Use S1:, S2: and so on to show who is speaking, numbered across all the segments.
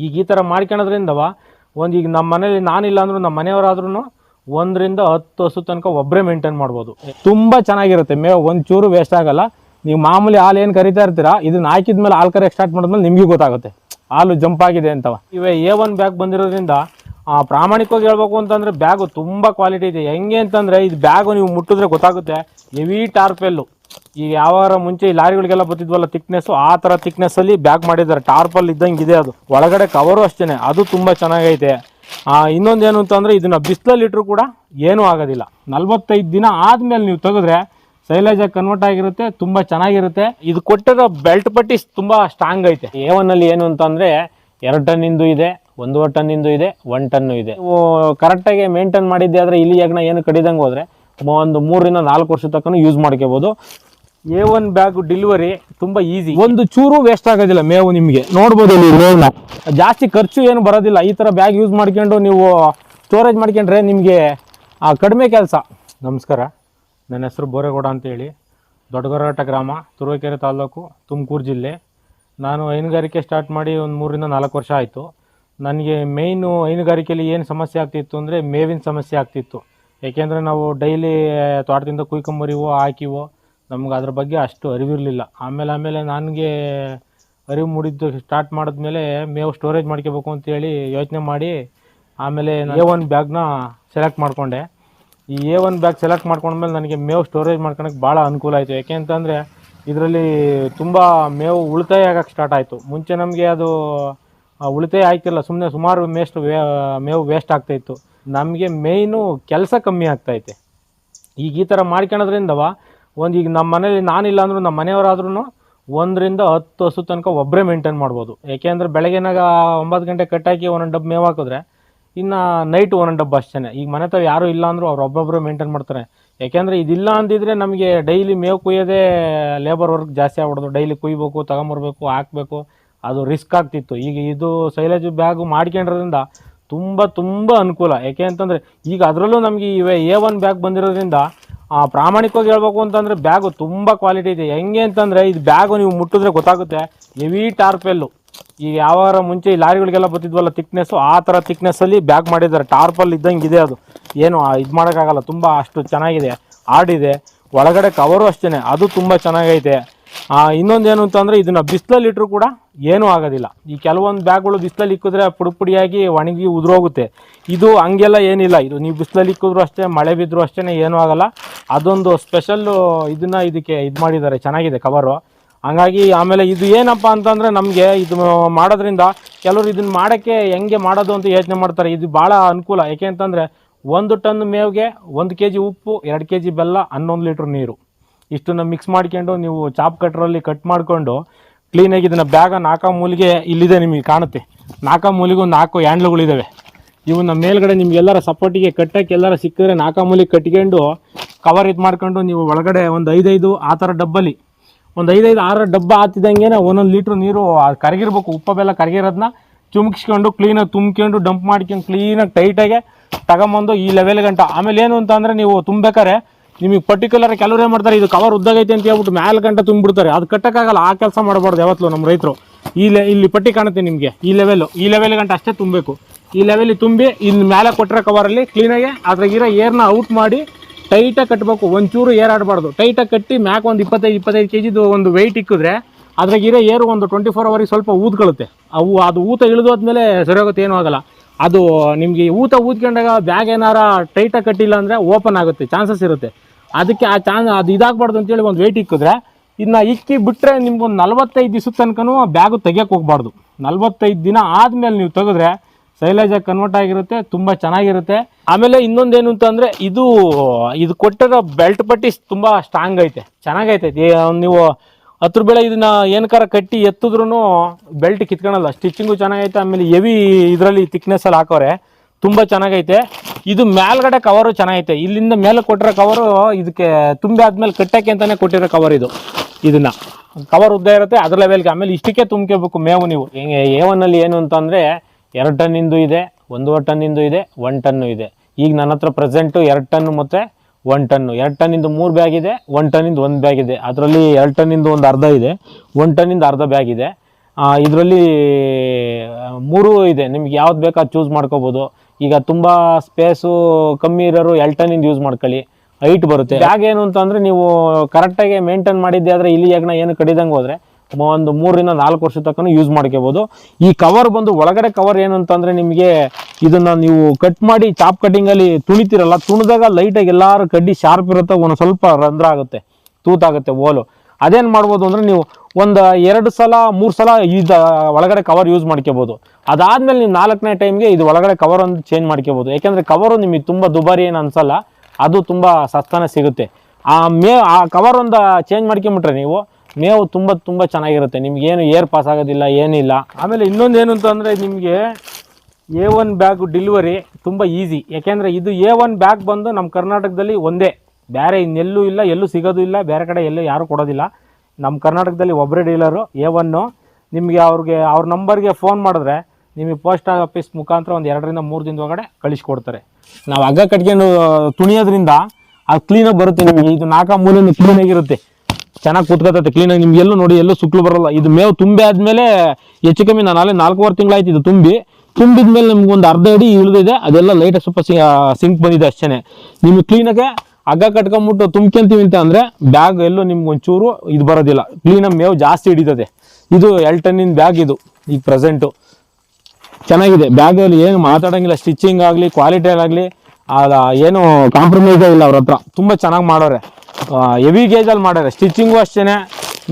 S1: ಈಗ ಈ ಥರ ಮಾಡ್ಕೊಳೋದ್ರಿಂದವ ಒಂದು ಈಗ ನಮ್ಮ ಮನೇಲಿ ನಾನಿಲ್ಲ ಅಂದ್ರೂ ನಮ್ಮ ಮನೆಯವರಾದ್ರೂ ಒಂದರಿಂದ ಹತ್ತು ಹಸು ತನಕ ಒಬ್ಬರೇ ಮೇಂಟೈನ್ ಮಾಡ್ಬೋದು. ತುಂಬ ಚೆನ್ನಾಗಿರುತ್ತೆ. ಮೇವು ಒಂದು ಚೂರು ವೇಸ್ಟ್ ಆಗಲ್ಲ. ನೀವು ಮಾಮೂಲಿ ಹಾಲು ಏನು ಕರಿತಾ ಇರ್ತೀರಾ? ಇದನ್ನ ಹಾಕಿದ್ಮೇಲೆ ಹಾಲು ಕರೆಯಕ್ಕೆ ಸ್ಟಾರ್ಟ್ ಮಾಡಿದ್ಮೇಲೆ ನಿಮಗೆ ಗೊತ್ತಾಗುತ್ತೆ. ಹಾಲು ಜಂಪ್ ಆಗಿದೆ ಅಂತವ. ಇವೆ ಎ ಒನ್ ಬ್ಯಾಗ್ ಬಂದಿರೋದ್ರಿಂದ ಪ್ರಾಮಾಣಿಕವಾಗಿ ಹೇಳ್ಬೇಕು ಅಂತಂದರೆ ಬ್ಯಾಗು ತುಂಬ ಕ್ವಾಲಿಟಿ ಇದೆ. ಹೆಂಗೆ ಅಂತಂದರೆ, ಇದು ಬ್ಯಾಗು ನೀವು ಮುಟ್ಟಿದ್ರೆ ಗೊತ್ತಾಗುತ್ತೆ. ಹೆವಿ ಟಾರ್ಪೆಲ್ಲು ಈಗ ಯಾವಾರ ಮುಂಚೆ ಈ ಲಾರಿಗಳಿಗೆಲ್ಲ ಬರ್ತಿದ್ವಲ್ಲ ತಿಕ್ನೆಸ್ ಆ ಥರ ತಿಕ್ನೆಸ್ಸಲ್ಲಿ ಬ್ಯಾಗ್ ಮಾಡಿದ್ದಾರೆ. ಟಾರ್ಪಲ್ ಇದ್ದಂಗೆ ಇದೆ ಅದು. ಒಳಗಡೆ ಕವರು ಅಷ್ಟೇನೆ. ಅದು ತುಂಬ ಚೆನ್ನಾಗೈತೆ. ಇನ್ನೊಂದೇನು ಅಂತಂದ್ರೆ ಇದನ್ನ ಬಿಸಿಲಲ್ಲಿ ಇಟ್ಟರು ಕೂಡ ಏನೂ ಆಗೋದಿಲ್ಲ. ನಲ್ವತ್ತೈದು ದಿನ ಆದ್ಮೇಲೆ ನೀವು ತೆಗೆದ್ರೆ ಸೈಲೇಜ್ ಕನ್ವರ್ಟ್ ಆಗಿರುತ್ತೆ, ತುಂಬ ಚೆನ್ನಾಗಿರುತ್ತೆ. ಇದು ಕೊಟ್ಟಿರೋ ಬೆಲ್ಟ್ ಪಟ್ಟಿ ತುಂಬ ಸ್ಟ್ರಾಂಗ್ ಐತೆ. ಎ ಒನ್ನಲ್ಲಿ ಏನು ಅಂತಂದ್ರೆ ಎರಡು ಟನ್ನಿಂದು ಇದೆ ಒಂದೂವರೆ ಟನ್ನಿಂದು ಇದೆ ಒನ್ ಟನ್ನು ಇದೆ. ಕರೆಕ್ಟಾಗಿ ಮೇಂಟೈನ್ ಮಾಡಿದ್ದೆ ಆದರೆ ಇಲ್ಲಿ ಯಜ್ಞ ಏನು ಕಡಿದಂಗೆ ಹೋದ್ರೆ ಒಂದು ಮೂರರಿಂದ ನಾಲ್ಕು ವರ್ಷ ತಕ್ಕ ಯೂಸ್ ಮಾಡ್ಕೋಬೋದು. ಎ ಒನ್ ಬ್ಯಾಗ್ ಡೆಲಿವರಿ ತುಂಬಾ ಈಸಿ ಒಂದು ಚೂರು ವೇಸ್ಟ್ ಆಗೋದಿಲ್ಲ ಮೇವು ನಿಮಗೆ. ನೋಡ್ಬೋದು ಇಲ್ಲಿ ಮೇವ್ನ. ಜಾಸ್ತಿ ಖರ್ಚು ಏನು ಬರೋದಿಲ್ಲ. ಈ ಥರ ಬ್ಯಾಗ್ ಯೂಸ್ ಮಾಡ್ಕೊಂಡು ನೀವು ಸ್ಟೋರೇಜ್ ಮಾಡ್ಕೊಂಡ್ರೆ ನಿಮಗೆ ಕಡಿಮೆ ಕೆಲಸ. ನಮಸ್ಕಾರ. ನನ್ನ ಹೆಸರು ಬೋರೇಗೌಡ ಅಂತೇಳಿ. ದೊಡ್ಡಗರಘಟ್ಟ ಗ್ರಾಮ ತುರುವೇಕೆರೆ ತಾಲೂಕು ತುಮಕೂರು ಜಿಲ್ಲೆ. ನಾನು ಹೈನುಗಾರಿಕೆ ಸ್ಟಾರ್ಟ್ ಮಾಡಿ ಒಂದು ಮೂರರಿಂದ ನಾಲ್ಕು ವರ್ಷ ಆಯಿತು. ನನಗೆ ಮೇಯ್ನು ಹೈನುಗಾರಿಕೆಯಲ್ಲಿ ಏನು ಸಮಸ್ಯೆ ಆಗ್ತಿತ್ತು ಅಂದರೆ ಮೇವಿನ ಸಮಸ್ಯೆ ಆಗ್ತಿತ್ತು. ಏಕೆಂದರೆ ನಾವು ಡೈಲಿ ತೋಟದಿಂದ ಕುಯ್ಕೊಂಬರಿವೋ ಹಾಕಿವೋ ನಮ್ಗೆ ಅದ್ರ ಬಗ್ಗೆ ಅಷ್ಟು ಅರಿವಿರಲಿಲ್ಲ. ಆಮೇಲೆ ಆಮೇಲೆ ನನಗೆ ಅರಿವು ಮೂಡಿದ್ದು ಸ್ಟಾರ್ಟ್ ಮಾಡಿದ್ಮೇಲೆ ಮೇವು ಸ್ಟೋರೇಜ್ ಮಾಡ್ಕೋಬೇಕು ಅಂತೇಳಿ ಯೋಚನೆ ಮಾಡಿ ಆಮೇಲೆ ಎ ಒನ್ ಬ್ಯಾಗ್ನ ಸೆಲೆಕ್ಟ್ ಮಾಡಿಕೊಂಡೆ. ಈ ಎ ಒನ್ ಬ್ಯಾಗ್ ಸೆಲೆಕ್ಟ್ ಮಾಡ್ಕೊಂಡ್ಮೇಲೆ ನನಗೆ ಮೇವು ಸ್ಟೋರೇಜ್ ಮಾಡ್ಕೊಳಕ್ಕೆ ಭಾಳ ಅನುಕೂಲ ಆಯಿತು. ಯಾಕೆ ಅಂತಂದರೆ ಇದರಲ್ಲಿ ತುಂಬ ಮೇವು ಉಳಿತಾಯ ಆಗಕ್ಕೆ ಸ್ಟಾರ್ಟ್ ಆಯಿತು. ಮುಂಚೆ ನಮಗೆ ಅದು ಉಳಿತಾಯ ಆಯ್ತಿಲ್ಲ ಸುಮ್ಮನೆ ಸುಮಾರು ಮೇಸ್ಟ್ ವೇ, ಮೇವು ವೇಸ್ಟ್ ಆಗ್ತಾಯಿತ್ತು ನಮಗೆ ಮೇಯ್ನು ಕೆಲಸ ಕಮ್ಮಿ ಆಗ್ತೈತೆ ಈಗ ಈ ಥರ ಮಾಡ್ಕೊಳೋದ್ರಿಂದವ ಒಂದು ಈಗ ನಮ್ಮ ಮನೇಲಿ ನಾನಿಲ್ಲ ಅಂದ್ರೂ ನಮ್ಮ ಮನೆಯವರಾದ್ರೂ ಒಂದರಿಂದ ಹತ್ತು ಹಸು ತನಕ ಒಬ್ಬರೇ ಮೇಂಟೈನ್ ಮಾಡ್ಬೋದು. ಯಾಕೆಂದ್ರೆ ಬೆಳಗ್ಗೆನಾಗ ಒಂಬತ್ತು ಗಂಟೆ ಕಟ್ಟಾಕಿ ಒಂದೊಂದು ಡಬ್ಬು ಮೇವು ಹಾಕಿದ್ರೆ ಇನ್ನು ನೈಟ್ ಒಂದೊಂದು ಡಬ್ಬು ಅಷ್ಟೇ ಈಗ ಮನೆ ತಾವು ಯಾರೂ ಇಲ್ಲ ಅಂದರೂ ಅವ್ರು ಒಬ್ಬೊಬ್ಬರು ಮೇಂಟೈನ್ ಮಾಡ್ತಾರೆ. ಯಾಕೆಂದರೆ ಇದಿಲ್ಲ ಅಂದಿದ್ರೆ ನಮಗೆ ಡೈಲಿ ಮೇವು ಕುಯ್ಯೋದೇ ಲೇಬರ್ ವರ್ಕ್ ಜಾಸ್ತಿ ಆಗ್ಬಿಡೋದು. ಡೈಲಿ ಕುಯ್ಬೇಕು, ತಗೊಂಬರ್ಬೇಕು, ಹಾಕಬೇಕು. ಅದು ರಿಸ್ಕ್ ಆಗ್ತಿತ್ತು. ಈಗ ಇದು ಸೈಲೇಜ್ ಬ್ಯಾಗು ಮಾಡ್ಕೊಂಡಿರೋದ್ರಿಂದ ತುಂಬ ತುಂಬ ಅನುಕೂಲ. ಯಾಕೆ ಅಂತಂದರೆ ಈಗ ಅದರಲ್ಲೂ ನಮಗೆ ಇವೆ ಎ ಒನ್ ಬ್ಯಾಗ್ ಬಂದಿರೋದ್ರಿಂದ ಆ, ಪ್ರಾಮಾಣಿಕವಾಗಿ ಹೇಳ್ಬೇಕು ಅಂತಂದರೆ ಬ್ಯಾಗು ತುಂಬ ಕ್ವಾಲಿಟಿ ಇದೆ. ಹೆಂಗೆ ಅಂತಂದರೆ ಇದು ಬ್ಯಾಗು ನೀವು ಮುಟ್ಟಿದ್ರೆ ಗೊತ್ತಾಗುತ್ತೆ. ಹೆವಿ ಟಾರ್ಪೆಲ್ಲು ಈಗ ಯಾವಾರ ಮುಂಚೆ ಈ ಲಾರಿಗಳಿಗೆಲ್ಲ ಬರ್ತಿದ್ವಲ್ಲ ತಿಕ್ನೆಸ್ಸು ಆ ಥರ ತಿಕ್ನೆಸ್ಸಲ್ಲಿ ಬ್ಯಾಗ್ ಮಾಡಿದ್ದಾರೆ. ಟಾರ್ಪಲ್ ಇದ್ದಂಗೆ ಇದೆ ಅದು. ಏನು ಇದು ಮಾಡೋಕ್ಕಾಗಲ್ಲ. ತುಂಬ ಅಷ್ಟು ಚೆನ್ನಾಗಿದೆ. ಆಡಿದೆ ಒಳಗಡೆ ಕವರು ಅಷ್ಟೇ ಅದು ತುಂಬ ಚೆನ್ನಾಗೈತೆ. ಇನ್ನೊಂದೇನು ಅಂತಂದರೆ ಇದನ್ನ ಬಿಸಿಲಲ್ಲಿ ಇಟ್ಟರು ಕೂಡ ಏನೂ ಆಗೋದಿಲ್ಲ. ಈ ಕೆಲವೊಂದು ಬ್ಯಾಗ್ಗಳು ಬಿಸಿಲಲ್ಲಿ ಇಕ್ಕಿದ್ರೆ ಪುಡಿ ಪುಡಿಯಾಗಿ ಒಣಗಿ ಉದುರೋಗುತ್ತೆ. ಇದು ಹಂಗೆಲ್ಲ ಏನಿಲ್ಲ. ಇದು ನೀವು ಬಿಸಿಲಲ್ಲಿ ಇಕ್ಕಿದ್ರು ಅಷ್ಟೇ, ಮಳೆ ಬಿದ್ದರೂ ಅಷ್ಟೇ ಏನೂ ಆಗೋಲ್ಲ. ಅದೊಂದು ಸ್ಪೆಷಲ್ಲು ಇದನ್ನು ಇದಕ್ಕೆ ಇದು ಮಾಡಿದ್ದಾರೆ. ಚೆನ್ನಾಗಿದೆ ಕವರು ಹಂಗಾಗಿ ಆಮೇಲೆ ಇದು ಏನಪ್ಪ ಅಂತಂದರೆ ನಮಗೆ ಇದು ಮಾಡೋದ್ರಿಂದ ಕೆಲವರು ಇದನ್ನು ಮಾಡೋಕ್ಕೆ ಹೆಂಗೆ ಮಾಡೋದು ಅಂತ ಯೋಚನೆ ಮಾಡ್ತಾರೆ. ಇದು ಭಾಳ ಅನುಕೂಲ. ಯಾಕೆ ಅಂತಂದರೆ ಒಂದು ಟನ್ ಮೇವಿಗೆ ಒಂದು ಕೆ ಜಿ ಉಪ್ಪು, ಎರಡು ಕೆ ಜಿ ಬೆಲ್ಲ, ಹನ್ನೊಂದು ಲೀಟ್ರ್ ನೀರು. ಇಷ್ಟನ್ನು ಮಿಕ್ಸ್ ಮಾಡ್ಕೊಂಡು ನೀವು ಚಾಪ್ ಕಟ್ರಲ್ಲಿ ಕಟ್ ಮಾಡಿಕೊಂಡು ಕ್ಲೀನಾಗಿ ಇದನ್ನು ಬ್ಯಾಗ ನಾಲ್ಕು ಮೂಲಿಗೆ ಇಲ್ಲಿದೆ ನಿಮಗೆ ಕಾಣುತ್ತೆ. ನಾಲ್ಕು ಮೂಲಿಗೆ ಒಂದು ನಾಲ್ಕು ಹ್ಯಾಂಡ್ಲುಗಳಿದ್ದಾವೆ ಇವನ್ನ ಮೇಲ್ಗಡೆ ನಿಮ್ಗೆಲ್ಲರ ಸಪೋರ್ಟಿಗೆ ಕಟ್ಟಕ್ಕೆ ಎಲ್ಲರ ಸಿಕ್ಕಿದ್ರೆ ನಾಲ್ಕು ಮೂಲಿಗೆ ಕಟ್ಕೊಂಡು ಕವರ್ ಇದು ಮಾಡ್ಕೊಂಡು ನೀವು ಒಳಗಡೆ ಒಂದು ಐದೈದು ಆ ಥರ ಡಬ್ಬಲ್ಲಿ. ಒಂದು ಐದೈದು ಆರು ಡಬ್ಬ ಹಾತಿದಂಗೆ ಒಂದೊಂದು ಲೀಟ್ರ್ ನೀರು ಕರಗಿರ್ಬೇಕು. ಉಪ್ಪ ಬೆಲ್ಲ ಕರಗಿರೋದನ್ನ ಚುಮ್ಕಿಸ್ಕೊಂಡು ಕ್ಲೀನಾಗಿ ತುಂಬ್ಕೊಂಡು ಡಂಪ್ ಮಾಡ್ಕೊಂಡು ಕ್ಲೀನಾಗಿ ಟೈಟಾಗೆ ತಗೊಂಬಂದು ಈ ಲೆವೆಲ್ ಗಂಟ. ಆಮೇಲೆ ಏನು ಅಂತ ಅಂದರೆ ನೀವು ತುಂಬೇಕಾರೆ ನಿಮಗೆ ಪರ್ಟಿಕ್ಯುಲರ್ ಕೆಲವ್ರು ಮಾಡ್ತಾರೆ, ಇದು ಕವರ್ ಉದ್ದಾಗೈತೆ ಅಂತ ಹೇಳ್ಬಿಟ್ಟು ಮ್ಯಾಲ ಗಂಟ ತುಂಬಿಬಿಡ್ತಾರೆ. ಅದು ಕಟ್ಟಕ್ಕಾಗಲ್ಲ, ಆ ಕೆಲಸ ಮಾಡಬಾರ್ದು ಯಾವತ್ತೂ ನಮ್ಮ ರೈತರು. ಈ ಲೆ ಇಲ್ಲಿ ಪಟ್ಟಿ ಕಾಣುತ್ತೆ ನಿಮಗೆ, ಈ ಲೆವೆಲ್ಲು ಈ ಲೆವೆಲ್ ಗಂಟ ಅಷ್ಟೇ ತುಂಬಬೇಕು. ಈ ಲೆವೆಲ್ ತುಂಬಿ ಇನ್ನು ಮೇಲೆ ಕೊಟ್ಟಿರೋ ಕವರಲ್ಲಿ ಕ್ಲೀನಾಗಿ ಅದ್ರಾಗಿರೋ ಏರ್ನ ಔಟ್ ಮಾಡಿ ಟೈಟಾಗಿ ಕಟ್ಟಬೇಕು ಒಂಚೂರು ಏರ್ ಆಡಬಾರ್ದು. ಟೈಟಾಗಿ ಕಟ್ಟಿ ಮ್ಯಾಕ್ ಒಂದು ಇಪ್ಪತ್ತೈದು ಇಪ್ಪತ್ತೈದು ಕೆ ಜಿದು ಒಂದು ವೆಯ್ಟ್ ಇಕ್ಕಿದ್ರೆ, ಅದ್ರಾಗಿರೋ ಏರು ಒಂದು ಟ್ವೆಂಟಿ ಫೋರ್ ಅವರಿಗೆ ಸ್ವಲ್ಪ ಊದ್ಕೊಳ್ಳುತ್ತೆ ಅವು, ಅದು ಊತ ಇಳಿದೋದ್ಮೇಲೆ ಸರಿಯಾಗುತ್ತೆ, ಏನೂ ಆಗಲ್ಲ. ಅದು ನಿಮಗೆ ಊತ ಊದ್ಕೊಂಡಾಗ ಬ್ಯಾಗ್ ಏನಾರ ಟೈಟಾಗಿ ಕಟ್ಟಿಲ್ಲ ಅಂದರೆ ಓಪನ್ ಆಗುತ್ತೆ ಚಾನ್ಸಸ್ ಇರುತ್ತೆ. ಅದಕ್ಕೆ ಆ ಚಾನ್ ಅದು ಇದಾಗಬಾರ್ದು ಅಂತೇಳಿ ಒಂದು ವೆಯ್ಟ್ ಇಕ್ಕಿದ್ರೆ ಇದನ್ನ ಇಕ್ಕಿ ಬಿಟ್ಟರೆ ನಿಮ್ಗೆ ಒಂದು ನಲ್ವತ್ತೈದು ದಿವಸದ ತನಕನೂ ಬ್ಯಾಗು ತೆಗಿಯೋಕೆ ಹೋಗ್ಬಾರ್ದು. ನಲ್ವತ್ತೈದು ದಿನ ಆದಮೇಲೆ ನೀವು ತೆಗೆದ್ರೆ ಸೈಲೇಜಾಗಿ ಕನ್ವರ್ಟ್ ಆಗಿರುತ್ತೆ, ತುಂಬ ಚೆನ್ನಾಗಿರುತ್ತೆ. ಆಮೇಲೆ ಇನ್ನೊಂದೇನು ಅಂತಂದರೆ ಇದು ಇದು ಕೊಟ್ಟಿರೋ ಬೆಲ್ಟ್ ಪಟ್ಟಿ ತುಂಬ ಸ್ಟ್ರಾಂಗ್ ಐತೆ, ಚೆನ್ನಾಗೈತೆ. ನೀವು ಹತ್ರ ಬೆಳೆ ಇದನ್ನ ಏನಕಾರ ಕಟ್ಟಿ ಎತ್ತಿದ್ರೂ ಬೆಲ್ಟ್ ಕಿತ್ಕೊಳಲ್ಲ ಸ್ಟಿಚಿಂಗು ಚೆನ್ನಾಗೈತೆ, ಆಮೇಲೆ ಹೆವಿ ಇದರಲ್ಲಿ ತಿಕ್ನೆಸ್ಸಲ್ಲಿ ಹಾಕೋರೆ ತುಂಬ ಚೆನ್ನಾಗೈತೆ. ಇದು ಮೇಲ್ಗಡೆ ಕವರು ಚೆನ್ನಾಗೈತೆ. ಇಲ್ಲಿಂದ ಮೇಲೆ ಕೊಟ್ಟಿರೋ ಕವರು ಇದಕ್ಕೆ ತುಂಬಿ ಆದ್ಮೇಲೆ ಕಟ್ಟಕ್ಕೆ ಅಂತಾನೆ ಕೊಟ್ಟಿರೋ ಕವರ್ ಇದು. ಇದನ್ನ. ಕವರ್ ಉದ್ದ ಇರುತ್ತೆ, ಅದ್ರ ಲೆವೆಲ್ಗೆ ಆಮೇಲೆ ಇಷ್ಟಕ್ಕೆ ತುಂಬ್ಕೋಬೇಕು ಮೇವು ನೀವು. ಎ ಒನ್ನಲ್ಲಿ ಏನು ಅಂತಂದರೆ ಎರಡು ಟನ್ನಿಂದು ಇದೆ ಒಂದೂವರೆ ಟನ್ನಿಂದು ಇದೆ ಒನ್ ಟನ್ನು ಇದೆ. ಈಗ ನನ್ನ ಹತ್ರ ಪ್ರೆಸೆಂಟು ಎರಡು ಟನ್ನು ಮತ್ತು ಒನ್ ಟನ್ನು ಎರಡು ಟನ್ನಿಂದು ಮೂರು ಬ್ಯಾಗ್ ಇದೆ ಒನ್ ಟನ್ನಿಂದ ಒಂದು ಬ್ಯಾಗ್ ಇದೆ. ಅದರಲ್ಲಿ ಎರಡು ಟನ್ನಿಂದು ಒಂದು ಅರ್ಧ ಇದೆ. ಒನ್ ಟನ್ನಿಂದ ಅರ್ಧ ಬ್ಯಾಗ್ ಇದೆ. ಇದರಲ್ಲಿ ಮೂರು ಇದೆ. ನಿಮ್ಗೆ ಯಾವ್ದು ಬೇಕೋ ಅದು ಚೂಸ್ ಮಾಡ್ಕೋಬೋದು. ಈಗ ತುಂಬ ಸ್ಪೇಸು ಕಮ್ಮಿ ಇರೋರು ಎಲ್ಟನಿಂದ ಯೂಸ್ ಮಾಡ್ಕೊಳ್ಳಿ. ಹೈಟ್ ಬರುತ್ತೆ. ಬ್ಯಾಗ್ ಏನು ಅಂತಂದರೆ ನೀವು ಕರೆಕ್ಟಾಗಿ ಮೇಂಟೈನ್ ಮಾಡಿದ್ದೆ ಆದರೆ ಇಲ್ಲಿ ಯಜ್ಞ ಏನು ಕಡಿದಂಗೆ ಹೋದರೆ ಒಂದು ಮೂರರಿಂದ ನಾಲ್ಕು ವರ್ಷ ತಕ್ಕ ಯೂಸ್ ಮಾಡ್ಕೋಬೋದು. ಈ ಕವರ್ ಬಂದು ಒಳಗಡೆ ಕವರ್ ಏನು ಅಂತಂದರೆ ನಿಮಗೆ ಇದನ್ನು ನೀವು ಕಟ್ ಮಾಡಿ ಚಾಪ್ ಕಟ್ಟಿಂಗಲ್ಲಿ ತುಣಿತಿರಲ್ಲ ತುಣಿದಾಗ ಲೈಟಾಗಿ ಎಲ್ಲರೂ ಕಡ್ಡಿ ಶಾರ್ಪ್ ಇರುತ್ತೆ ಒಂದು ಸ್ವಲ್ಪ ರಂಧ್ರ ಆಗುತ್ತೆ ತೂತಾಗುತ್ತೆ ಓಲು ಅದೇನು ಮಾಡ್ಬೋದು ಅಂದರೆ ನೀವು ಒಂದು ಎರಡು ಸಲ, ಮೂರು ಸಲ ಇದು ಒಳಗಡೆ ಕವರ್ ಯೂಸ್ ಮಾಡ್ಕೋಬೋದು ಅದಾದಮೇಲೆ ನೀವು ನಾಲ್ಕನೇ ಟೈಮ್ಗೆ ಇದು ಒಳಗಡೆ ಕವರ್ ಒಂದು ಚೇಂಜ್ ಮಾಡ್ಕೋಬೋದು ಯಾಕೆಂದರೆ ಕವರು ನಿಮಗೆ ತುಂಬ ದುಬಾರಿ ಏನು ಅನ್ಸಲ್ಲ, ಅದು ತುಂಬ ಸಸ್ತಾನೆ ಸಿಗುತ್ತೆ. ಆ ಮೇ, ಆ ಕವರ್ ಒಂದು ಚೇಂಜ್ ಮಾಡ್ಕೊಂಬಿಟ್ರೆ ನೀವು, ಮೇವು ತುಂಬ ತುಂಬ ಚೆನ್ನಾಗಿರುತ್ತೆ. ನಿಮ್ಗೇನು ಏರ್ ಪಾಸ್ ಆಗೋದಿಲ್ಲ, ಏನಿಲ್ಲ. ಆಮೇಲೆ ಇನ್ನೊಂದು ಏನು ಅಂತಂದರೆ ನಿಮಗೆ ಎ ಒನ್ ಬ್ಯಾಗ್ ಡಿಲಿವರಿ ತುಂಬ ಈಸಿ ಯಾಕೆಂದರೆ ಇದು ಎ ಒನ್ ಬ್ಯಾಗ್ ಬಂದು ನಮ್ಮ ಕರ್ನಾಟಕದಲ್ಲಿ ಒಂದೇ. ಬೇರೆ ಇನ್ನೆಲ್ಲೂ ಇಲ್ಲ, ಎಲ್ಲೂ ಸಿಗೋದು ಇಲ್ಲ ಬೇರೆ ಕಡೆ ಎಲ್ಲೂ ಯಾರೂ ಕೊಡೋದಿಲ್ಲ. ನಮ್ಮ ಕರ್ನಾಟಕದಲ್ಲಿ ಒಬ್ಬರೇ ಡೀಲರು, ಎ ಒನ್ನು. ನಿಮಗೆ ಅವ್ರಿಗೆ, ಅವ್ರ ನಂಬರ್ಗೆ ಫೋನ್ ಮಾಡಿದ್ರೆ ನಿಮಗೆ ಪೋಸ್ಟ್ ಆಫೀಸ್ ಮುಖಾಂತರ ಒಂದು ಎರಡರಿಂದ ಮೂರು ದಿನದ ಒಳಗಡೆ ಕಳಿಸ್ಕೊಡ್ತಾರೆ. ನಾವು ಹಗ್ಗ ಕಟ್ಕೊಂಡು ತುಣಿಯೋದ್ರಿಂದ ಅದು ಕ್ಲೀನಾಗಿ ಬರುತ್ತೆ ನಿಮಗೆ. ಇದು ನಾಲ್ಕ ಮೂಲೆಯೂ ಕ್ಲೀನಾಗಿರುತ್ತೆ ಚೆನ್ನಾಗಿ ಕೂತ್ಕೊತೈತೆ ಕ್ಲೀನಾಗಿ ನಿಮ್ಗೆ ಎಲ್ಲೂ ನೋಡಿ, ಎಲ್ಲೂ ಸುಕ್ಲು ಬರಲ್ಲ. ಇದು ಮೇವು ತುಂಬಿ ಆದಮೇಲೆ ಹೆಚ್ಚು ಕಮ್ಮಿ ನಾನು ಅಲ್ಲೇ ನಾಲ್ಕೂವರೆ ತಿಂಗಳಾಯ್ತು ಇದು ತುಂಬಿ. ತುಂಬಿದ ಮೇಲೆ ನಿಮ್ಗೆ ಒಂದು ಅರ್ಧ ಅಡಿ ಇಳಿದಿದೆ, ಅದೆಲ್ಲ ಲೈಟಾಗಿ ಸ್ವಲ್ಪ ಸಿಂಕ್ ಬಂದಿದೆ ಅಷ್ಟೇ ನಿಮಗೆ ಕ್ಲೀನಾಗೆ ಹಗ್ಗ ಕಟ್ಕೊಂಬಿಟ್ಟು ತುಂಬ್ಕೊಂತೀವಿ ಅಂತ ಅಂದರೆ ಬ್ಯಾಗ್ ಎಲ್ಲೂ ನಿಮ್ಗೆ ಒಂಚೂರು ಇದು ಬರೋದಿಲ್ಲ. ಕ್ಲೀನಾಗಿ ಮೇವು ಜಾಸ್ತಿ ಹಿಡಿತದೆ. ಇದು ಎಲ್ಟನ್ನಿನ ಬ್ಯಾಗ್ ಇದು ಈಗ ಪ್ರೆಸೆಂಟು ಚೆನ್ನಾಗಿದೆ. ಬ್ಯಾಗಲ್ಲಿ ಏನು ಮಾತಾಡೋಂಗಿಲ್ಲ. ಸ್ಟಿಚಿಂಗ್ ಆಗಲಿ ಕ್ವಾಲಿಟಿ ಆಗಲಿ ಏನು ಕಾಂಪ್ರಮೈಸೇ ಇಲ್ಲ ಅವ್ರ ಹತ್ರ. ತುಂಬ ಚೆನ್ನಾಗಿ ಮಾಡೋರೆ. ಹೆವಿ ಗೇಜಲ್ಲಿ ಮಾಡೋರೆ. ಸ್ಟಿಚಿಂಗು ಅಷ್ಟೇ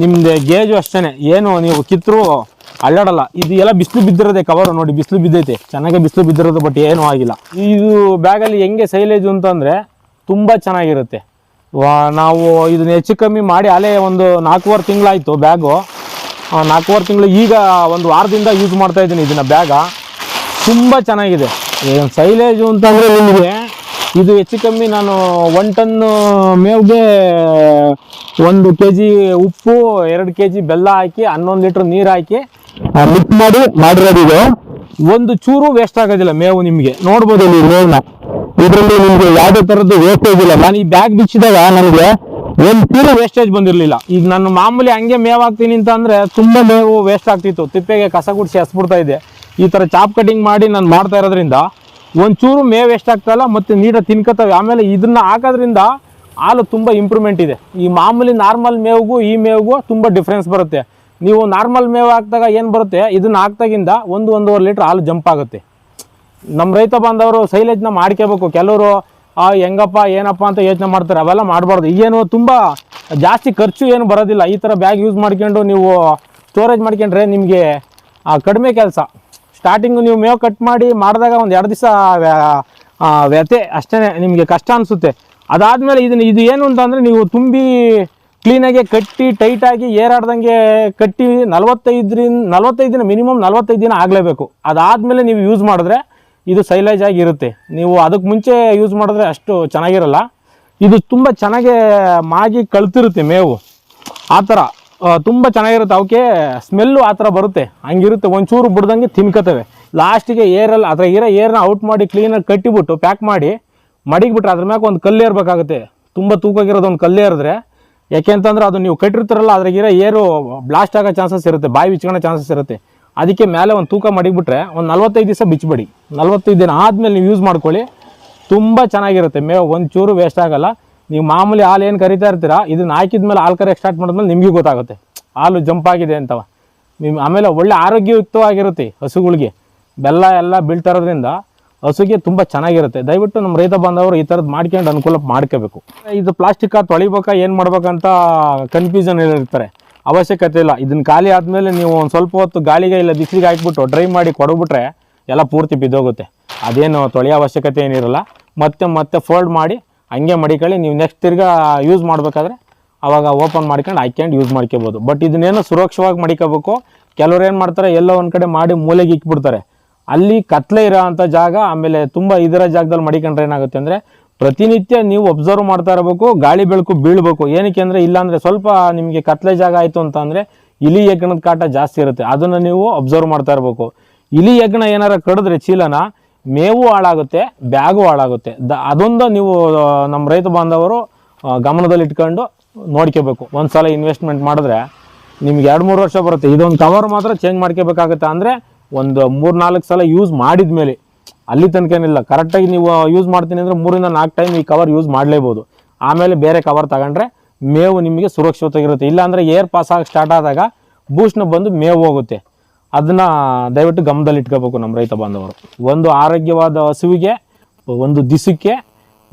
S1: ನಿಮ್ಮದು ಗೇಜು ಅಷ್ಟೇ ಏನು ನೀವು ಕಿತ್ತರೂ ಅಳ್ಳಾಡಲ್ಲ. ಇದು ಎಲ್ಲ ಬಿಸಿಲು ಬಿದ್ದಿರೋದೆ ಕವರು ನೋಡಿ. ಬಿಸಿಲು ಬಿದ್ದೈತೆ. ಚೆನ್ನಾಗೆ ಬಿಸಿಲು ಬಿದ್ದಿರೋದು ಬಟ್ ಏನೂ ಆಗಿಲ್ಲ. ಇದು ಬ್ಯಾಗಲ್ಲಿ ಹೆಂಗೆ ಸೈಲೇಜು ಅಂತಂದರೆ ತುಂಬ ಚೆನ್ನಾಗಿರುತ್ತೆ. ನಾವು ಇದನ್ನ ಹೆಚ್ಚು ಕಮ್ಮಿ ಮಾಡಿ ಅಲ್ಲೇ ಒಂದು ನಾಲ್ಕೂವರೆ ತಿಂಗಳಾಯಿತು ಬ್ಯಾಗು ನಾಲ್ಕೂವರೆ ತಿಂಗಳು ಈಗ ಒಂದು ವಾರದಿಂದ ಯೂಸ್ ಮಾಡ್ತಾ ಇದ್ದೀನಿ ಇದನ್ನ ಬ್ಯಾಗ ತುಂಬ ಚೆನ್ನಾಗಿದೆ. ಸೈಲೇಜು ಅಂತಂದರೆ ನಿಮಗೆ ಇದು ಹೆಚ್ಚು ಕಮ್ಮಿ ನಾನು ಒನ್ ಟನ್ನು ಮೇವ್ಗೆ ಒಂದು ಕೆ ಜಿ ಉಪ್ಪು, ಎರಡು ಕೆ ಜಿ ಬೆಲ್ಲ ಹಾಕಿ, ಹನ್ನೊಂದು ಲೀಟ್ರ್ ನೀರು ಹಾಕಿ ಮಿಕ್ಸ್ ಮಾಡಿ ಮಾಡಿರೋದಿದೆ ಒಂದು ಚೂರು ವೇಸ್ಟ್ ಆಗೋದಿಲ್ಲ ಮೇವು ನಿಮಗೆ. ನೋಡ್ಬೋದು ನೀವು ಮೇವ್ನ. ಇದರಲ್ಲಿ ನಿಮ್ಗೆ ಯಾವುದೇ ತರದ್ದು ವೇಸ್ಟೇಜ್ ಇಲ್ಲ. ನಾನು ಈ ಬ್ಯಾಗ್ ಬಿಚ್ಚಿದಾಗ ನನಗೆ ಒಂದು ತೀರು ವೇಸ್ಟೇಜ್ ಬಂದಿರಲಿಲ್ಲ. ಈಗ ನಾನು ಮಾಮೂಲಿ ಹಂಗೆ ಮೇವು ಹಾಕ್ತೀನಿ ಅಂತ ಅಂದ್ರೆ ತುಂಬಾ ಮೇವು ವೇಸ್ಟ್ ಆಗ್ತಿತ್ತು. ತಿಪ್ಪೆಗೆ ಕಸ ಗುಡಿಸಿ ಹಸ್ಬಿಡ್ತಾ ಇದೆ ಈ ಥರ ಚಾಪ್ ಕಟಿಂಗ್ ಮಾಡಿ ನಾನು ಮಾಡ್ತಾ ಇರೋದ್ರಿಂದ ಒಂಚೂರು ಮೇವು ವೇಸ್ಟ್ ಆಗ್ತಾಯಿಲ್ಲ ಮತ್ತು ನೀಟಾಗಿ ತಿನ್ಕೋತವೆ ಆಮೇಲೆ ಇದನ್ನ ಹಾಕೋದ್ರಿಂದ ಹಾಲು ತುಂಬ ಇಂಪ್ರೂವ್ಮೆಂಟ್ ಇದೆ. ಈ ಮಾಮೂಲಿ ನಾರ್ಮಲ್ ಮೇವಿಗೂ ಈ ಮೇವಿಗೂ ತುಂಬ ಡಿಫ್ರೆನ್ಸ್ ಬರುತ್ತೆ. ನೀವು ನಾರ್ಮಲ್ ಮೇವು ಹಾಕಿದಾಗ ಏನು ಬರುತ್ತೆ? ಇದನ್ನ ಹಾಕ್ದಾಗಿಂದ ಒಂದು ಒಂದೂವರೆ ಲೀಟ್ರ್ ಹಾಲು ಜಂಪ್ ಆಗುತ್ತೆ. ನಮ್ಮ ರೈತ ಬಾಂಧವರು ಸೈಲೇಜ್ನ ಮಾಡ್ಕೋಬೇಕು. ಕೆಲವರು ಹೆಂಗಪ್ಪ, ಏನಪ್ಪ ಅಂತ ಯೋಚನೆ ಮಾಡ್ತಾರೆ. ಅವೆಲ್ಲ ಮಾಡಬಾರ್ದು. ಈಗೇನು ತುಂಬ ಜಾಸ್ತಿ ಖರ್ಚು ಏನು ಬರೋದಿಲ್ಲ. ಈ ಥರ ಬ್ಯಾಗ್ ಯೂಸ್ ಮಾಡ್ಕೊಂಡು ನೀವು ಸ್ಟೋರೇಜ್ ಮಾಡ್ಕೊಂಡ್ರೆ ನಿಮಗೆ ಕಡಿಮೆ ಕೆಲಸ. ಸ್ಟಾರ್ಟಿಂಗು ನೀವು ಮೇವು ಕಟ್ ಮಾಡಿ ಮಾಡಿದಾಗ ಒಂದು ಎರಡು ದಿವಸ ವ್ಯತೆ ಅಷ್ಟೇ ನಿಮಗೆ ಕಷ್ಟ ಅನಿಸುತ್ತೆ. ಅದಾದಮೇಲೆ ಇದನ್ನು, ಇದು ಏನು ಅಂತಂದರೆ ನೀವು ತುಂಬಿ ಕ್ಲೀನಾಗಿ ಕಟ್ಟಿ ಟೈಟಾಗಿ ಏರಾಡ್ದಂಗೆ ಕಟ್ಟಿ ನಲವತ್ತೈದರಿಂದ, ನಲವತ್ತೈದು ದಿನ ಮಿನಿಮಮ್ ನಲವತ್ತೈದು ದಿನ ಆಗಲೇಬೇಕು. ಅದಾದಮೇಲೆ ನೀವು ಯೂಸ್ ಮಾಡಿದ್ರೆ ಇದು ಸೈಲೇಜ್ ಆಗಿರುತ್ತೆ. ನೀವು ಅದಕ್ಕೆ ಮುಂಚೆ ಯೂಸ್ ಮಾಡಿದ್ರೆ ಅಷ್ಟು ಚೆನ್ನಾಗಿರಲ್ಲ. ಇದು ತುಂಬ ಚೆನ್ನಾಗಿ ಮಾಗಿ ಕಳ್ತಿರುತ್ತೆ ಮೇವು. ಆ ಥರ ತುಂಬ ಚೆನ್ನಾಗಿರುತ್ತೆ. ಅವಕ್ಕೆ ಸ್ಮೆಲ್ಲು ಆ ಥರ ಬರುತ್ತೆ. ಹಂಗಿರುತ್ತೆ, ಒಂಚೂರು ಬಿಡ್ದಂಗೆ ತಿನ್ಕೋತವೆ. ಲಾಸ್ಟಿಗೆ ಏರಲ್ಲಿ ಅದರ ಇರೋ ಏರ್ನ ಔಟ್ ಮಾಡಿ ಕ್ಲೀನಾಗಿ ಕಟ್ಟಿಬಿಟ್ಟು ಪ್ಯಾಕ್ ಮಾಡಿ ಮಡಿಗ್ಬಿಟ್ರೆ ಅದ್ರ ಮ್ಯಾಗ ಒಂದು ಕಲ್ಲು ಏರ್ಬೇಕಾಗುತ್ತೆ ತುಂಬ ತೂಕಾಗಿರೋದು ಒಂದು ಕಲ್ಲು ಏರಿದ್ರೆ ಯಾಕೆ ಅಂತಂದ್ರೆ ಅದು ನೀವು ಕಟ್ಟಿರ್ತಾರಲ್ಲ, ಅದ್ರಾಗಿರೋ ಏರು ಬ್ಲಾಸ್ಟ್ ಆಗೋ ಚಾನ್ಸಸ್ ಇರುತ್ತೆ. ಬಾಯಿ ಬಿಚ್ಕೊಳೋ ಚಾನ್ಸಸ್ ಇರುತ್ತೆ. ಅದಕ್ಕೆ ಮೇಲೆ ಒಂದು ತೂಕ ಮಾಡಿಬಿಟ್ರೆ ಒಂದು ನಲ್ವತ್ತೈದು ದಿವಸ ಬಿಚ್ಚಬೇಡಿ ನಲ್ವತ್ತೈದು ದಿನ ಆದಮೇಲೆ ನೀವು ಯೂಸ್ ಮಾಡ್ಕೊಳ್ಳಿ. ತುಂಬ ಚೆನ್ನಾಗಿರುತ್ತೆ. ಮೇವು ಚೂರು ವೇಸ್ಟ್ ಆಗೋಲ್ಲ. ನೀವು ಮಾಮೂಲಿ ಹಾಲು ಏನು ಕರಿತಾ ಇರ್ತೀರಾ, ಇದನ್ನ ಹಾಕಿದ್ಮೇಲೆ ಹಾಲು ಕರೆಯಕ್ಕೆ ಸ್ಟಾರ್ಟ್ ಮಾಡಿದ್ಮೇಲೆ ನಿಮಗೆ ಗೊತ್ತಾಗುತ್ತೆ. ಹಾಲು ಜಂಪ್ ಆಗಿದೆ ಅಂತವ ನಿಮ್ಮ ಆಮೇಲೆ ಒಳ್ಳೆ ಆರೋಗ್ಯಯುಕ್ತವಾಗಿರುತ್ತೆ ಹಸುಗಳಿಗೆ. ಬೆಲ್ಲ ಎಲ್ಲ ಬೀಳ್ತಾ ಇರೋದ್ರಿಂದ ಹಸುಗೆ ತುಂಬ ಚೆನ್ನಾಗಿರುತ್ತೆ. ದಯವಿಟ್ಟು ನಮ್ಮ ರೈತ ಬಾಂಧವರು ಈ ಥರದ್ದು ಮಾಡ್ಕೊಂಡು ಅನುಕೂಲ ಮಾಡ್ಕೋಬೇಕು. ಇದು ಪ್ಲಾಸ್ಟಿಕ್ ತೊಳಿಬೇಕಾ, ಏನು ಮಾಡ್ಬೇಕಂತ ಕನ್ಫ್ಯೂಷನ್ ಇರ್ತಾರೆ? ಅವಶ್ಯಕತೆ ಇಲ್ಲ. ಇದನ್ನ ಖಾಲಿ ಆದಮೇಲೆ ನೀವು ಒಂದು ಸ್ವಲ್ಪ ಹೊತ್ತು ಗಾಳಿಗೆ ಇಲ್ಲ ಬಿಸಿಲಿಗೆ ಹಾಕ್ಬಿಟ್ಟು ಡ್ರೈ ಮಾಡಿ ಕೊಡಬಿಟ್ರೆ ಎಲ್ಲ ಪೂರ್ತಿ ಬಿದ್ದೋಗುತ್ತೆ. ಅದೇನು ತೊಳೆಯೋ ಅವಶ್ಯಕತೆ ಏನಿರಲ್ಲ. ಮತ್ತೆ ಮತ್ತೆ ಫೋಲ್ಡ್ ಮಾಡಿ ಹಂಗೆ ಮಡಿಕೊಳ್ಳಿ. ನೀವು ನೆಕ್ಸ್ಟ್ ತಿರ್ಗಾ ಯೂಸ್ ಮಾಡಬೇಕಾದ್ರೆ ಅವಾಗ ಓಪನ್ ಮಾಡ್ಕೊಂಡು ಹಾಕ್ಯಂಡು ಯೂಸ್ ಮಾಡ್ಕೋಬೋದು. ಬಟ್ ಇದನ್ನೇನು ಸುರಕ್ಷವಾಗಿ ಮಡಿಕೋಬೇಕು. ಕೆಲವ್ರು ಏನು ಮಾಡ್ತಾರೆ, ಎಲ್ಲೋ ಒಂದು ಕಡೆ ಮಾಡಿ ಮೂಲೆಗೆ ಇಕ್ಬಿಡ್ತಾರೆ. ಅಲ್ಲಿ ಕತ್ಲೆ ಇರೋ ಅಂಥ ಜಾಗ, ಆಮೇಲೆ ತುಂಬ ಇದರ ಜಾಗದಲ್ಲಿ ಮಡಿಕೊಂಡ್ರೆ ಏನಾಗುತ್ತೆ ಅಂದರೆ ಪ್ರತಿನಿತ್ಯ ನೀವು ಒಬ್ಸರ್ವ್ ಮಾಡ್ತಾ ಇರಬೇಕು ಗಾಳಿ ಬೆಳಕು ಬೀಳಬೇಕು. ಏನಕ್ಕೆ ಅಂದರೆ ಇಲ್ಲಾಂದರೆ ಸ್ವಲ್ಪ ನಿಮಗೆ ಕತ್ಲೆ ಜಾಗ ಆಯಿತು ಅಂತ ಅಂದರೆ ಇಲಿ ಹೆಗ್ಗಣದ ಕಾಟ ಜಾಸ್ತಿ ಇರುತ್ತೆ. ಅದನ್ನು ನೀವು ಅಬ್ಸರ್ವ್ ಮಾಡ್ತಾ ಇರಬೇಕು. ಇಲಿ ಹೆಗ್ಗಣ ಏನಾರ ಕಡಿದ್ರೆ ಚೀಲನ ಮೇವು ಹಾಳಾಗುತ್ತೆ ಬ್ಯಾಗು ಹಾಳಾಗುತ್ತೆ. ದ ಅದೊಂದು ನೀವು ನಮ್ಮ ರೈತ ಬಾಂಧವರು ಆ, ಗಮನದಲ್ಲಿ ಇಟ್ಕೊಂಡು ನೋಡ್ಕೋಬೇಕು. ಒಂದು ಸಲ ಇನ್ವೆಸ್ಟ್ಮೆಂಟ್ ಮಾಡಿದ್ರೆ ನಿಮ್ಗೆ ಎರಡು ಮೂರು ವರ್ಷ ಬರುತ್ತೆ. ಇದೊಂದು ಕವರ್ ಮಾತ್ರ ಚೇಂಜ್ ಮಾಡ್ಕೋಬೇಕಾಗುತ್ತೆ ಅಂದರೆ ಒಂದು ಮೂರು ನಾಲ್ಕು ಸಲ ಯೂಸ್ ಮಾಡಿದ ಮೇಲೆ ಅಲ್ಲಿ ತನಕ ಏನಿಲ್ಲ ಕರೆಕ್ಟಾಗಿ ನೀವು ಯೂಸ್ ಮಾಡ್ತೀನಿ ಅಂದರೆ ಮೂರಿಂದ ನಾಲ್ಕು ಟೈಮ್ ಈ ಕವರ್ ಯೂಸ್ ಮಾಡಲೇಬೋದು. ಆಮೇಲೆ ಬೇರೆ ಕವರ್ ತಗೊಂಡ್ರೆ ಮೇವು ನಿಮಗೆ ಸುರಕ್ಷಿತವಾಗಿರುತ್ತೆ. ಇಲ್ಲಾಂದರೆ ಏರ್ ಪಾಸ್ ಆಗಿ ಸ್ಟಾರ್ಟ್ ಆದಾಗ ಬೂಸ್ಟ್ನ ಬಂದು ಮೇವು ಹೋಗುತ್ತೆ. ಅದನ್ನು ದಯವಿಟ್ಟು ಗಮನದಲ್ಲಿ ಇಟ್ಕೋಬೇಕು ನಮ್ಮ ರೈತ ಬಾಂಧವರು. ಒಂದು ಆರೋಗ್ಯವಾದ ಹಸುವಿಗೆ, ಒಂದು ದಿಸಕ್ಕೆ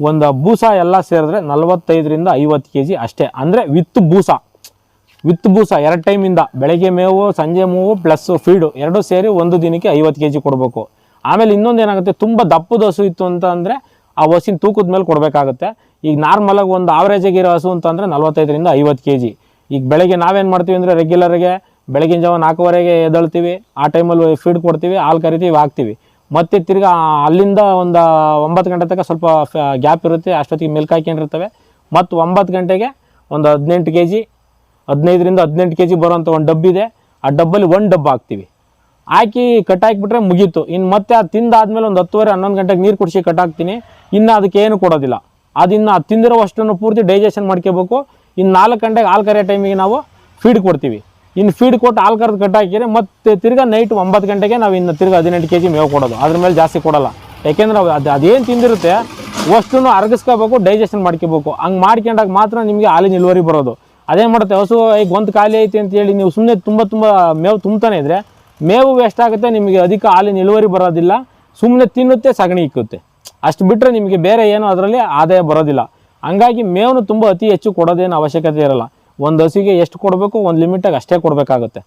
S1: ಒಂದು ಬೂಸ ಎಲ್ಲ ಸೇರಿದ್ರೆ ನಲವತ್ತೈದರಿಂದ ಐವತ್ತು ಕೆ ಜಿ ಅಷ್ಟೇ. ಅಂದರೆ ವಿತ್ ಬೂಸ. ವಿತ್ ಬೂಸ ಎರಡು ಟೈಮಿಂದ ಬೆಳಗ್ಗೆ ಮೇವು, ಸಂಜೆ ಮೇವು ಪ್ಲಸ್ ಫೀಡು ಎರಡೂ ಸೇರಿ ಒಂದು ದಿನಕ್ಕೆ ಐವತ್ತು ಕೆ ಜಿ ಕೊಡಬೇಕು. ಆಮೇಲೆ ಇನ್ನೊಂದು ಏನಾಗುತ್ತೆ? ತುಂಬ ದಪ್ಪದ ಹಸು ಇತ್ತು ಅಂತ ಅಂದರೆ ಆ ಹಸಿನ ತೂಕದ ಮೇಲೆ ಕೊಡಬೇಕಾಗುತ್ತೆ. ಈಗ ನಾರ್ಮಲಾಗಿ ಒಂದು ಆವ್ರೇಜ್ ಆಗಿರೋ ಹಸು ಅಂತಂದರೆ ನಲ್ವತ್ತೈದರಿಂದ ಐವತ್ತು ಕೆ ಜಿ ಈಗ ಬೆಳಗ್ಗೆ ನಾವೇನು ಮಾಡ್ತೀವಿ ಅಂದರೆ ರೆಗ್ಯುಲರ್ಗೆ ಬೆಳಗಿನ ಜಾವ ನಾಲ್ಕುವರೆಗೆ ಎದಳ್ತೀವಿ ಆ ಟೈಮಲ್ಲಿ ಫೀಡ್ ಕೊಡ್ತೀವಿ, ಹಾಲು ಕರಿತೀವಿ, ಹಾಕ್ತೀವಿ. ಮತ್ತೆ ತಿರ್ಗಿ ಅಲ್ಲಿಂದ ಒಂದು ಒಂಬತ್ತು ಗಂಟೆ ತನಕ ಸ್ವಲ್ಪ ಗ್ಯಾಪ್ ಇರುತ್ತೆ. ಅಷ್ಟೊತ್ತಿಗೆ ಮಿಲ್ಕ್ ಹಾಕೊಂಡಿರ್ತವೆ ಮತ್ತು ಒಂಬತ್ತು ಗಂಟೆಗೆ ಒಂದು ಹದಿನೆಂಟು ಕೆ ಜಿ ಹದಿನೈದರಿಂದ ಹದಿನೆಂಟು ಕೆ ಜಿ ಬರುವಂಥ ಒಂದು ಡಬ್ಬಿದೆ. ಆ ಡಬ್ಬಲ್ಲಿ ಒಂದು ಡಬ್ಬ ಹಾಕ್ತೀವಿ. ಹಾಕಿ ಕಟ್ ಹಾಕಿಬಿಟ್ರೆ ಮುಗೀತು. ಇನ್ನು ಮತ್ತೆ ಅದು ತಿಂದಾದ್ಮೇಲೆ ಒಂದು ಹತ್ತುವರೆ, ಹನ್ನೊಂದು ಗಂಟೆಗೆ ನೀರು ಕುಡಿಸಿ ಕಟ್ ಹಾಕ್ತೀನಿ ಇನ್ನು ಅದಕ್ಕೆ ಏನು ಕೊಡೋದಿಲ್ಲ. ಅದನ್ನು ಅದು ತಿಂದಿರೋ ಅಷ್ಟನ್ನು ಪೂರ್ತಿ ಡೈಜೆಷನ್ ಮಾಡ್ಕೋಬೇಕು ಇನ್ನು ನಾಲ್ಕು ಗಂಟೆಗೆ ಹಾಲು ಕರೆಯೋ ಟೈಮಿಗೆ ನಾವು ಫೀಡ್ ಕೊಡ್ತೀವಿ. ಇನ್ನು ಫೀಡ್ ಕೊಟ್ಟು ಹಾಲು ಕರೆದು ಕಟ್ ಹಾಕಿದ್ರೆ ಮತ್ತೆ ತಿರ್ಗಾ ನೈಟ್ ಒಂಬತ್ತು ಗಂಟೆಗೆ ನಾವು ಇನ್ನು ತಿರ್ಗಾ ಹದಿನೆಂಟು ಕೆ ಜಿ ಮೇವು ಕೊಡೋದು. ಅದ್ರ ಮೇಲೆ ಜಾಸ್ತಿ ಕೊಡೋಲ್ಲ. ಯಾಕೆಂದ್ರೆ ಅದು ಅದೇನು ತಿಂದಿರುತ್ತೆ ವಸ್ತುನು ಅರಗಿಸ್ಕೋಬೇಕು ಡೈಜೆಷನ್ ಮಾಡ್ಕೋಬೇಕು ಹಂಗೆ ಮಾಡ್ಕೊಂಡಾಗ ಮಾತ್ರ ನಿಮಗೆ ಹಾಲಿನ ಇಳುವರಿ ಬರೋದು. ಅದೇನು ಮಾಡುತ್ತೆ ಹಸು ಈಗ ಒಂದು ಖಾಲಿ ಐತಿ ಅಂತ ಹೇಳಿ ನೀವು ಸುಮ್ಮನೆ ತುಂಬ ತುಂಬ ಮೇವು ತುಂಬ್ತಾನೆ ಇದ್ರೆ ಮೇವು ವೇಸ್ಟ್ ಆಗುತ್ತೆ, ನಿಮಗೆ ಅಧಿಕ ಹಾಲಿನ ಇಳುವರಿ ಬರೋದಿಲ್ಲ. ಸುಮ್ಮನೆ ತಿನ್ನುತ್ತೆ, ಸಗಣಿ ಇಕ್ಕುತ್ತೆ. ಅಷ್ಟು ಬಿಟ್ಟರೆ ನಿಮಗೆ ಬೇರೆ ಏನು ಅದರಲ್ಲಿ ಆದಾಯ ಬರೋದಿಲ್ಲ. ಹಂಗಾಗಿ ಮೇವನ್ನು ತುಂಬ ಅತಿ ಹೆಚ್ಚು ಕೊಡೋದೇನು ಅವಶ್ಯಕತೆ ಇರಲ್ಲ. ಒಂದು ಹಸಿಗೆ ಎಷ್ಟು ಕೊಡಬೇಕು, ಒಂದು ಲಿಮಿಟಾಗಿ ಅಷ್ಟೇ ಕೊಡಬೇಕಾಗುತ್ತೆ.